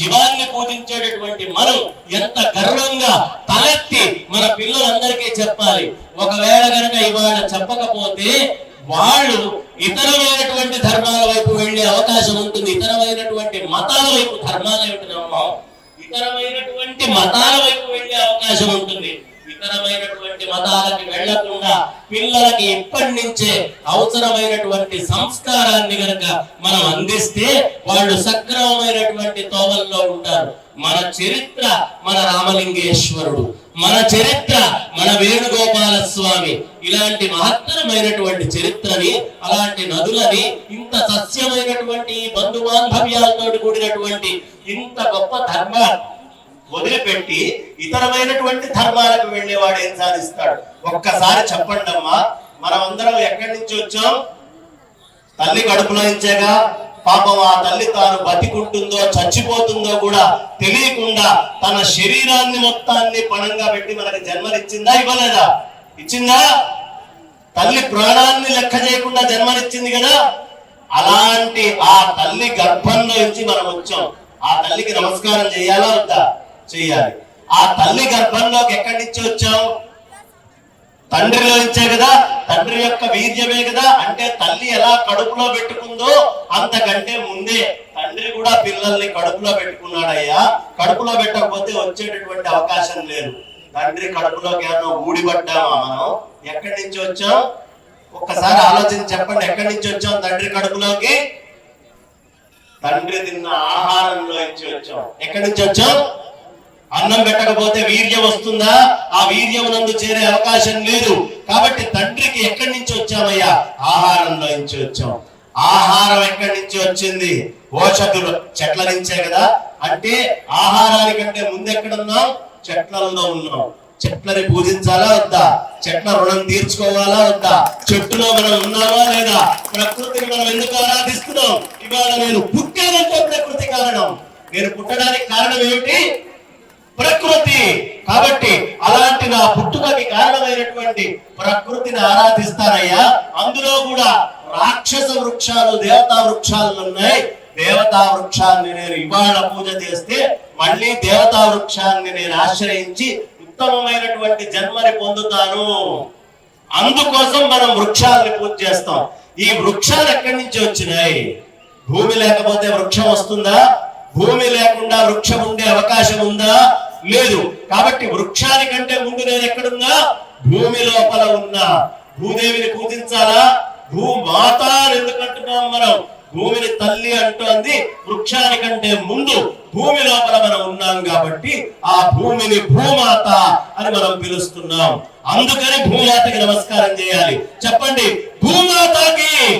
శివాన్ని పూజించేటటువంటి మనం ఎంత గర్వంగా తలెత్తి మన పిల్లలందరికీ చెప్పాలి. ఒకవేళ గనక ఇవాళ చెప్పకపోతే వాళ్ళు ఇతరమైనటువంటి ధర్మాల వైపు వెళ్ళే అవకాశం ఉంటుంది. ఇతరమైనటువంటి మతాల వైపు ధర్మాల ఏమిటి ఇతరమైనటువంటి మతాల వైపు వెళ్ళే అవకాశం ఉంటుంది. ఇతరమైనటువంటి మతాలకి వెళ్ళకుండా పిల్లలకి ఇప్పటి నుంచే అవసరమైనటువంటి సంస్కారాన్ని గనక మనం అందిస్తే వాళ్ళు సక్రమమైనటువంటి తోవల్లో ఉంటారు. మన చరిత్ర మన రామలింగేశ్వరుడు మన చరిత్ర మన వేణుగోపాల స్వామి ఇలాంటి మహత్తరమైనటువంటి చరిత్రని అలాంటి నదులని ఇంత సస్యమైనటువంటి బంధు బాంధవ్యాలతో కూడినటువంటి ఇంత గొప్ప ధర్మ వదిలిపెట్టి ఇతరమైనటువంటి ధర్మాలకు వెళ్ళేవాడు ఏం సాధిస్తాడు? ఒక్కసారి చెప్పండి అమ్మా. మనమందరం ఎక్కడి నుంచి వచ్చాం? తల్లి కడుపులో నుంచేగా పాపం ఆ తల్లి తాను బతికుంటుందో చచ్చిపోతుందో కూడా తెలియకుండా తన శరీరాన్ని మొత్తాన్ని పణంగా పెట్టి మనకి జన్మనిచ్చిందా ఇవ్వలేదా? ఇచ్చిందా? తల్లి ప్రాణాన్ని లెక్క చేయకుండా జన్మనిచ్చింది కదా? అలాంటి ఆ తల్లి గర్భంలో నుంచి మనం వచ్చాం. ఆ తల్లికి నమస్కారం చేయాలా వద్దా? చేయాలి. ఆ తల్లి గర్భంలోకి ఎక్కడి నుంచి వచ్చాం తండ్రిలో నుంచే కదా? తండ్రి యొక్క వీర్యమే కదా? అంటే తల్లి ఎలా కడుపులో పెట్టుకుందో అంతకంటే ముందే. తండ్రి కూడా పిల్లల్ని కడుపులో పెట్టుకున్నాడయ్యా. కడుపులో పెట్టకపోతే వచ్చేటటువంటి అవకాశం లేదు. తండ్రి కడుపులోకి ఏమన్నా ఊడిపడ్డామా మనం? ఎక్కడి నుంచి వచ్చాం? ఒక్కసారి ఆలోచించి చెప్పండి. ఎక్కడి నుంచి వచ్చాం తండ్రి కడుపులోకి? తండ్రి తిన్న ఆహారంలో నుంచి వచ్చాం. ఎక్కడి నుంచి వచ్చాం? అన్నం పెట్టకపోతే వీర్యం వస్తుందా? ఆ వీర్యం నందు చేరే అవకాశం లేదు. కాబట్టి తండ్రికి ఎక్కడి నుంచి వచ్చామయ్యా? ఆహారంలో నుంచి వచ్చాం. ఆహారం ఎక్కడి నుంచి వచ్చింది? ఓషధులు చెట్ల నుంచే కదా? అంటే ఆహారానికంటే ముందు ఎక్కడున్నాం చెట్లలో ఉన్నాం. చెట్లని పూజించాలా వద్దా? చెట్ల రుణం తీర్చుకోవాలా వద్దా? చెట్టులో మనం ఉన్నామా లేదా? ప్రకృతిని మనం ఎందుకు ఆరాధిస్తున్నాం? ఇవాళ నేను పుట్టానంటే ప్రకృతి కారణం. నేను పుట్టడానికి కారణం ఏమిటి? ప్రకృతి. కాబట్టి అలాంటి నా పుట్టుకకి కారణమైనటువంటి ప్రకృతిని ఆరాధిస్తారయ్యా అందులో కూడా రాక్షస వృక్షాలు దేవతా వృక్షాలు ఉన్నాయి. దేవతా వృక్షాన్ని నేను ఇవాళ పూజ చేస్తే మళ్ళీ దేవతా వృక్షాన్ని నేను ఆశ్రయించి ఉత్తమమైనటువంటి జన్మని పొందుతాను. అందుకోసం మనం వృక్షాలని పూజ చేస్తాం. ఈ వృక్షాలు ఎక్కడి నుంచి వచ్చినాయి? భూమి లేకపోతే వృక్షం వస్తుందా? భూమి లేకుండా వృక్షం ఉండే అవకాశం ఉందా? లేదు. కాబట్టి వృక్షానికంటే ముందు నేను ఎక్కడున్నా? భూమి లోపల ఉన్నా. భూదేవిని పూజించాలా? భూమాత ఎందుకంటున్నాం మనం? భూమిని తల్లి అంటోంది. వృక్షానికంటే ముందు భూమి లోపల మనం ఉన్నాం కాబట్టి ఆ భూమిని భూమాత అని మనం పిలుస్తున్నాం. అందుకని భూమాతకి నమస్కారం చేయాలి. చెప్పండి భూమాతకి!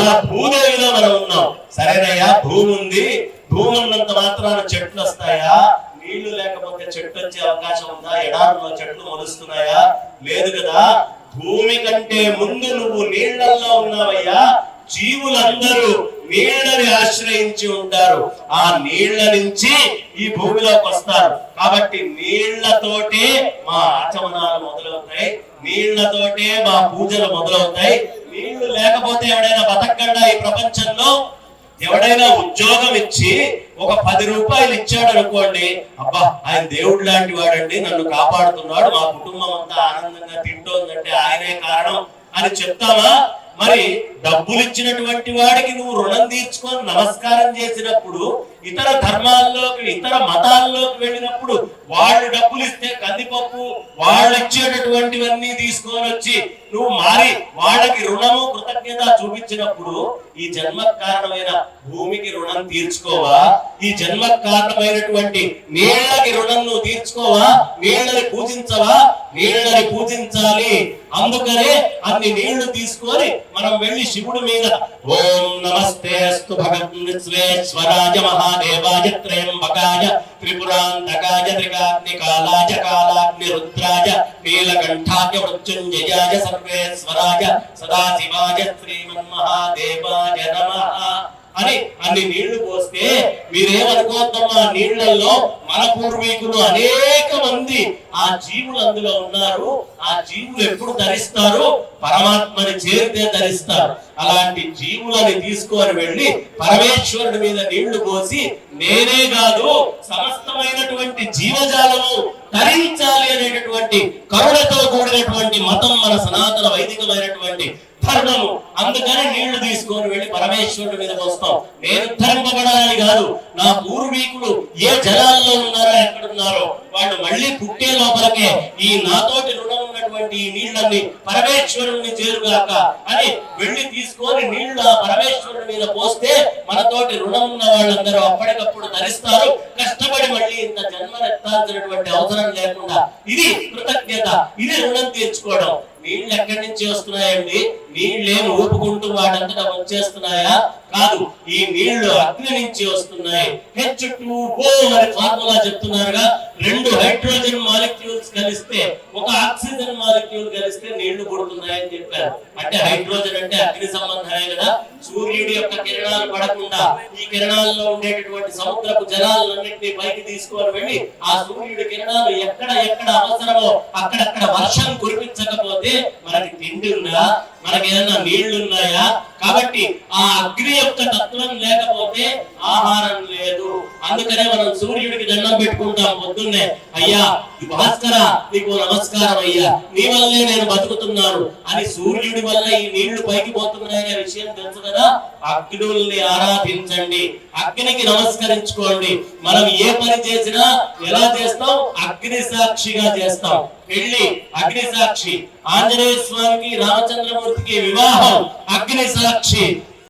అలా భూదేవిలో మనం ఉన్నాం. సరేనయ్యా భూమి ఉంది. భూమి ఉన్నంత మాత్రాన చెట్లు వస్తాయా? నీళ్ళు లేకపోతే చెట్టు వచ్చే అవకాశం ఉందా? ఎడారులో చెట్లు మొలుస్తున్నాయా? లేదు కదా. భూమి కంటే ముందు నువ్వు నీళ్ళలో ఉన్నావయ్యా. జీవులందరూ నీళ్ళని ఆశ్రయించి ఉంటారు. ఆ నీళ్ళ నుంచి ఈ భూమిలోకి వస్తారు. కాబట్టి నీళ్ళతోటే మా ఆచమనాలు మొదలవుతాయి. నీళ్ళతోటే మా పూజలు మొదలవుతాయి. నీళ్ళు లేకపోతే ఎవడైనా బతకండా ఈ ప్రపంచంలో ఎవడైనా ఉద్యోగం ఇచ్చి ఒక పది రూపాయలు ఇచ్చాడు అనుకోండి అబ్బా ఆయన దేవుడు లాంటి వాడండి నన్ను కాపాడుతున్నాడు మా కుటుంబం అంతా ఆనందంగా తింటోందంటే ఆయనే కారణం అని చెప్తావా మరి డబ్బులు ఇచ్చినటువంటి వాడికి నువ్వు రుణం తీర్చుకొని నమస్కారం చేసినప్పుడు ఇతర ధర్మాల్లోకి ఇతర మతాల్లోకి వెళ్ళినప్పుడు వాళ్ళు డబ్బులు ఇస్తే కందిపప్పు వాళ్ళు ఇచ్చేటటువంటివన్నీ తీసుకొని వచ్చి నువ్వు మారి వాళ్ళకి రుణము కృతజ్ఞత చూపించినప్పుడు ఈ జన్మ కారణమైన భూమికి రుణం తీర్చుకోవా? ఈ జన్మ కారణమైనటువంటి నీళ్ళకి రుణం నువ్వు తీర్చుకోవా? నీళ్ళని పూజించవా? నీళ్ళని పూజించాలి. అందుకనే అన్ని నీళ్ళు తీసుకొని మనం వెళ్ళి శివుడి మీద ఓం నమస్తే భగవన్ విశ్వేశ్వరాయ మహాదేవాయ త్రయంబకాయ త్రిపురాంతకాయ త్రికాగ్నికాలాయ కాలాగ్ని రుద్రాయ నీలకంఠాయ మృత్యుంజయాయ సర్వేశ్వరాయ సదాశివాయ శ్రీమన్మహాదేవాయ నమ అని అన్ని నీళ్ళు పోస్తే మీరేమనుకోద్దమ్మా నీళ్ళలో మన పూర్వీకులు అనేక మంది ఆ జీవులు అందులో ఉన్నారు. ఆ జీవులు ఎప్పుడు ధరిస్తారు పరమాత్మని చేరితే ధరిస్తారు అలాంటి జీవులని తీసుకొని వెళ్ళి పరమేశ్వరుడి మీద నీళ్ళు పోసి నేనే కాదు సమస్తమైనటువంటి జీవజాలము తరించాలి అనేటటువంటి కరుణతో కూడినటువంటి మతం మన సనాతన వైదికమైనటువంటి ధర్మము. అందుకని నీళ్ళు తీసుకొని వెళ్ళి పరమేశ్వరుడి మీద పోస్తాం నేను ధరింపబడాలని కాదు నా పూర్వీకులు ఏ జలాల్లో ఉన్నారో ఎక్కడున్నారో వాళ్ళు మళ్ళీ పుట్టే లోపలకే ఈ నాతోటి రుణం ఉన్నటువంటి ఈ నీళ్ళన్నీ పరమేశ్వరుణ్ణి చేరుగాక అని వెళ్ళి తీసుకొని నీళ్ళు ఆ పరమేశ్వరుడి మీద పోస్తే మనతోటి రుణం అందరూ అప్పటికప్పుడు ధరిస్తారు కష్టపడి మళ్ళీ ఇంత జన్మనెత్తాల్సినటువంటి అవసరం లేకుండా ఇది కృతజ్ఞత ఇది రుణం తీర్చుకోవడం. నీళ్ళు ఎక్కడి నుంచి వస్తున్నాయండి? నీళ్ళేం ఊపుకుంటూ వాటంతటా వచ్చేస్తున్నాయా? కాదు ఈ నీళ్ళు అగ్ని నుంచి వస్తున్నాయి. హెచ్ టూ ఓ అని ఫార్ములా చెప్తున్నారుగా. రెండు హైడ్రోజన్ మాలిక్యూల్స్ కలిస్తే ఒక ఆక్సిజన్ మాలిక్యూల్ కలిస్తే నీళ్ళు పుడుతున్నాయని చెప్పారు. అంటే హైడ్రోజన్ అంటే అగ్ని సంబంధమే కదా? సూర్యుడి యొక్క కిరణాలు పడకుండా ఈ కిరణాల్లో ఉండేటటువంటి సముద్రపు జలాలన్నింటినీ పైకి తీసుకొని వెళ్ళి ఆ సూర్యుడి కిరణాలు ఎక్కడ ఎక్కడ అవసరమో అక్కడక్కడ వర్షం కురిపించకపోతే మనకి తిండి ఉన్నా మనకి ఏదైనా నీళ్ళు ఉన్నాయా కాబట్టి ఆ అగ్ని యొక్క తత్వం లేకపోతే ఆహారం లేదు. అందుకనే మనం సూర్యుడికి దండం పెట్టుకుంటాం పొద్దున్నే. అయ్యా భాస్కర నీకు నమస్కారం అయ్యా. నీ వల్లే నేను బతుకుతున్నాను. అని సూర్యుడి వల్ల ఈ నీళ్ళు పైకి పోతున్నాయనే విషయం తెలుసు కదా? అగ్నుల్ని ఆరాధించండి. అగ్నికి నమస్కరించుకోండి. మనం ఏ పని చేసినా ఎలా చేస్తాం? అగ్ని సాక్షిగా చేస్తాం. పెళ్ళి అగ్ని సాక్షి ఆంజనేయ స్వామికి రామచంద్రమూర్తికి వివాహం అగ్ని సాక్షి